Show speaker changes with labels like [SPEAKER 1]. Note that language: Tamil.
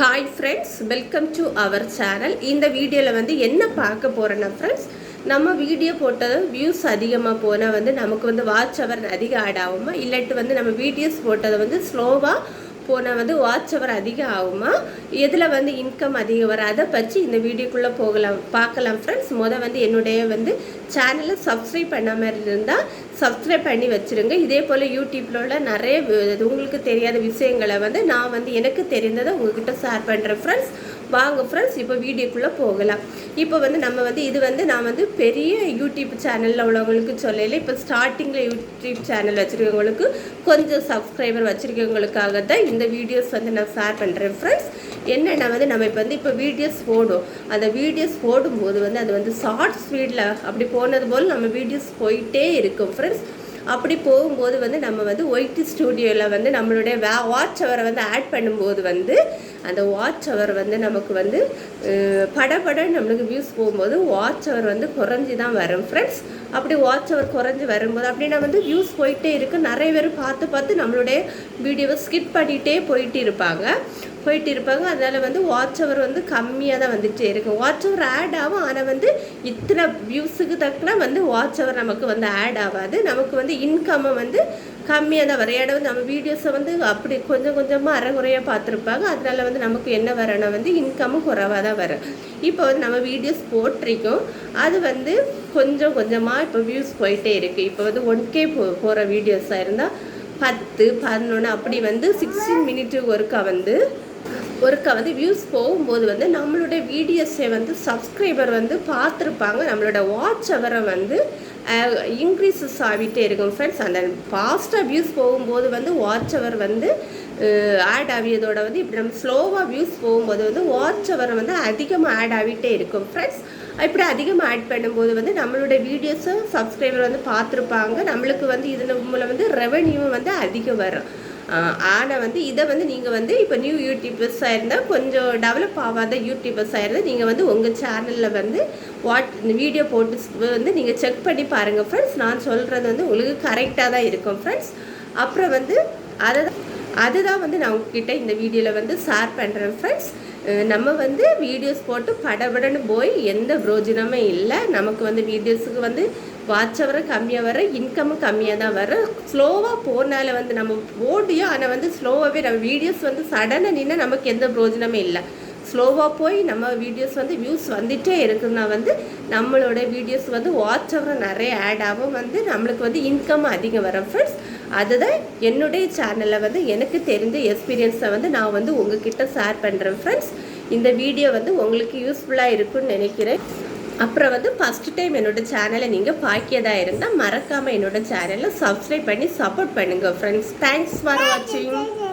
[SPEAKER 1] Hi friends welcome to our channel இந்த வீடியோவில் வந்து என்ன பார்க்க போகிறேன்னா ஃப்ரெண்ட்ஸ் நம்ம வீடியோ போட்டது வியூஸ் அதிகமாக போனால் வந்து நமக்கு வந்து வாட்ச் அவர் அதிக ஆட் ஆகுமா? இல்லாட்டி வந்து நம்ம வீடியோஸ் போட்டதை வந்து ஸ்லோவாக போனால் வந்து வாட்ச் அவர் அதிகம் ஆகுமா எதில் வந்து இன்கம் அதிகம் வரும்? அதை பற்றி இந்த வீடியோக்குள்ளே போகலாம் பார்க்கலாம் ஃப்ரெண்ட்ஸ் மொதல் வந்து என்னுடைய வந்து சேனலை சப்ஸ்கிரைப் மாதிரி இருந்தால் சப்ஸ்கிரைப் பண்ணி வச்சுருங்க. இதே போல் யூடியூப்பில் உள்ள நிறைய உங்களுக்கு தெரியாத விஷயங்களை வந்து நான் வந்து எனக்கு தெரிந்ததை உங்ககிட்ட ஷேர் பண்ணுறேன் ஃப்ரெண்ட்ஸ் வாங்க ஃப்ரெண்ட்ஸ் இப்போ வீடியோக்குள்ளே போகலாம். இப்போ வந்து நம்ம வந்து இது வந்து நான் வந்து பெரிய யூடியூப் சேனலில் உள்ளவங்களுக்கு சொல்லல. இப்போ ஸ்டார்டிங்கில் யூடியூப் சேனல் வச்சுருக்கவங்களுக்கு கொஞ்சம் சப்ஸ்கிரைபர் வச்சுருக்கவங்களுக்காக தான் இந்த வீடியோஸ் வந்து நான் ஷேர் பண்ணுறேன் ஃப்ரெண்ட்ஸ் என்னென்னா வந்து நம்ம இப்போ வந்து இப்போ வீடியோஸ் போடும் அந்த வீடியோஸ் போடும்போது வந்து அது வந்து ஷார்ட் ஸ்பீடில் அப்படி போனது போல் நம்ம வீடியோஸ் போயிட்டே இருக்கும் ஃப்ரெண்ட்ஸ் அப்படி போகும்போது வந்து நம்ம வந்து ஒயிட் ஸ்டூடியோவில் வந்து நம்மளுடைய வே வாட்ச் அவரை வந்து ஆட் பண்ணும்போது வந்து அந்த வாட்ச் அவர் வந்து நமக்கு வந்து படப்பட படபட நம்மளுக்கு வியூஸ் போகும்போது வாட்ச் அவர் வந்து குறைஞ்சி தான் வரும். ஃப்ரெண்ட்ஸ் அப்படி வாட்ச் அவர் குறைஞ்சி வரும்போது அப்படின்னா வந்து வியூஸ் போயிட்டே இருக்குது நிறைய பேர் பார்த்து பார்த்து நம்மளுடைய வீடியோவை ஸ்கிப் பண்ணிகிட்டே போயிட்டு இருப்பாங்க. போயிட்டு இருப்பாங்க அதனால் வந்து வாட்ச் அவர் வந்து கம்மியாக தான் வந்துகிட்டே இருக்கும் வாட்ச் அவர் ஆட் ஆகும். ஆனால் வந்து இத்தனை வியூஸுக்கு தக்கன வந்து வாட்ச் அவர் நமக்கு வந்து ஆட் ஆகாது. நமக்கு வந்து இன்கம்மை வந்து கம்மியாக தான் வரும். ஏன்னா வந்து நம்ம வீடியோஸை வந்து அப்படி கொஞ்சம் கொஞ்சமாக அறகுறையாக பார்த்துருப்பாங்க. அதனால வந்து நமக்கு என்ன வரணும் வந்து இன்கம்மும் குறைவாக தான் வரும். இப்போ வந்து நம்ம வீடியோஸ் போட்டிருக்கோம். அது வந்து கொஞ்சம் கொஞ்சமாக இப்போ வியூஸ் போயிட்டே இருக்குது இப்போ வந்து ஒன் கே போ போகிற வீடியோஸாக இருந்தால் பத்து பதினொன்று அப்படி வந்து சிக்ஸ்டீன் மினிட்டு ஒருக்கா வந்து ஒருக்கா வந்து வியூஸ் போகும்போது வந்து நம்மளுடைய வீடியோஸை வந்து சப்ஸ்கிரைபர் வந்து பார்த்துருப்பாங்க. நம்மளோட வாட்ச் அவரை வந்து இன்க்ரீசஸ் ஆகிட்டே இருக்கும் ஃப்ரெண்ட்ஸ் அந்த ஃபாஸ்ட்டாக வியூஸ் போகும்போது வந்து வாட்ச் அவர் வந்து ஆட் ஆகியதோட வந்து இப்படி நம்ம ஸ்லோவாக வியூஸ் போகும்போது வந்து வாட்ச் அவர் வந்து அதிகமாக ஆட் ஆகிட்டே இருக்கும் ஃப்ரெண்ட்ஸ் இப்படி அதிகமாக ஆட் பண்ணும்போது வந்து நம்மளோட வீடியோஸும் சப்ஸ்கிரைபர் வந்து பார்த்துருப்பாங்க. நம்மளுக்கு வந்து இதன் மூலம் வந்து ரெவன்யூவும் வந்து அதிகம் வரும். ஆனால் வந்து இதை வந்து நீங்கள் வந்து இப்போ நியூ யூடியூபர்ஸாக இருந்தால் கொஞ்சம் டெவலப் ஆகாத யூடியூபர்ஸாக இருந்தால் நீங்கள் வந்து உங்கள் சேனலில் வந்து வாட் இந்த வீடியோ போட்டு வந்து நீங்கள் செக் பண்ணி பாருங்கள் ஃப்ரெண்ட்ஸ் நான் சொல்கிறது வந்து உங்களுக்கு கரெக்டாக தான் இருக்கும் ஃப்ரெண்ட்ஸ் அப்புறம் வந்து அதை அதுதான் வந்து நான் உங்ககிட்ட இந்த வீடியோவில் வந்து ஷேர் பண்ணுறேன் ஃப்ரெண்ட்ஸ் நம்ம வந்து வீடியோஸ் போட்டு படபடன்னு போய் எந்த பிரோஜனமும் இல்லை. நமக்கு வந்து வீடியோஸுக்கு வந்து வாட்ச் வர கம்மியாக வர இன்கமும் கம்மியாக தான் வரும் ஸ்லோவாக போனால வந்து நம்ம ஓடியும் ஆனால் வந்து ஸ்லோவாகவே நம்ம வீடியோஸ் வந்து சடனாக நின்று நமக்கு எந்த பிரோஜனமும் இல்லை. ஸ்லோவாக போய் நம்ம வீடியோஸ் வந்து வியூஸ் வந்துட்டே இருக்குன்னா வந்து நம்மளோட வீடியோஸ் வந்து வாட்ச் அவர் நிறைய ஆட் ஆகும். வந்து நம்மளுக்கு வந்து இன்கம் அதிகம் வரும். ஃப்ரெண்ட்ஸ் அதுதான் என்னுடைய சேனலில் வந்து எனக்கு தெரிஞ்ச எக்ஸ்பீரியன்ஸை வந்து நான் வந்து உங்ககிட்ட ஷேர் பண்ணுறேன் ஃப்ரெண்ட்ஸ் இந்த வீடியோ வந்து உங்களுக்கு யூஸ்ஃபுல்லாக இருக்கும்னு நினைக்கிறேன். அப்புறம் வந்து ஃபஸ்ட் டைம் என்னோட சேனலை நீங்கள் பாக்கியதாக இருந்தால் மறக்காமல் என்னோட சேனலை சப்ஸ்கிரைப் பண்ணி சப்போர்ட் பண்ணுங்கள் ஃப்ரெண்ட்ஸ் தேங்க்ஸ் ஃபார் வாட்சிங்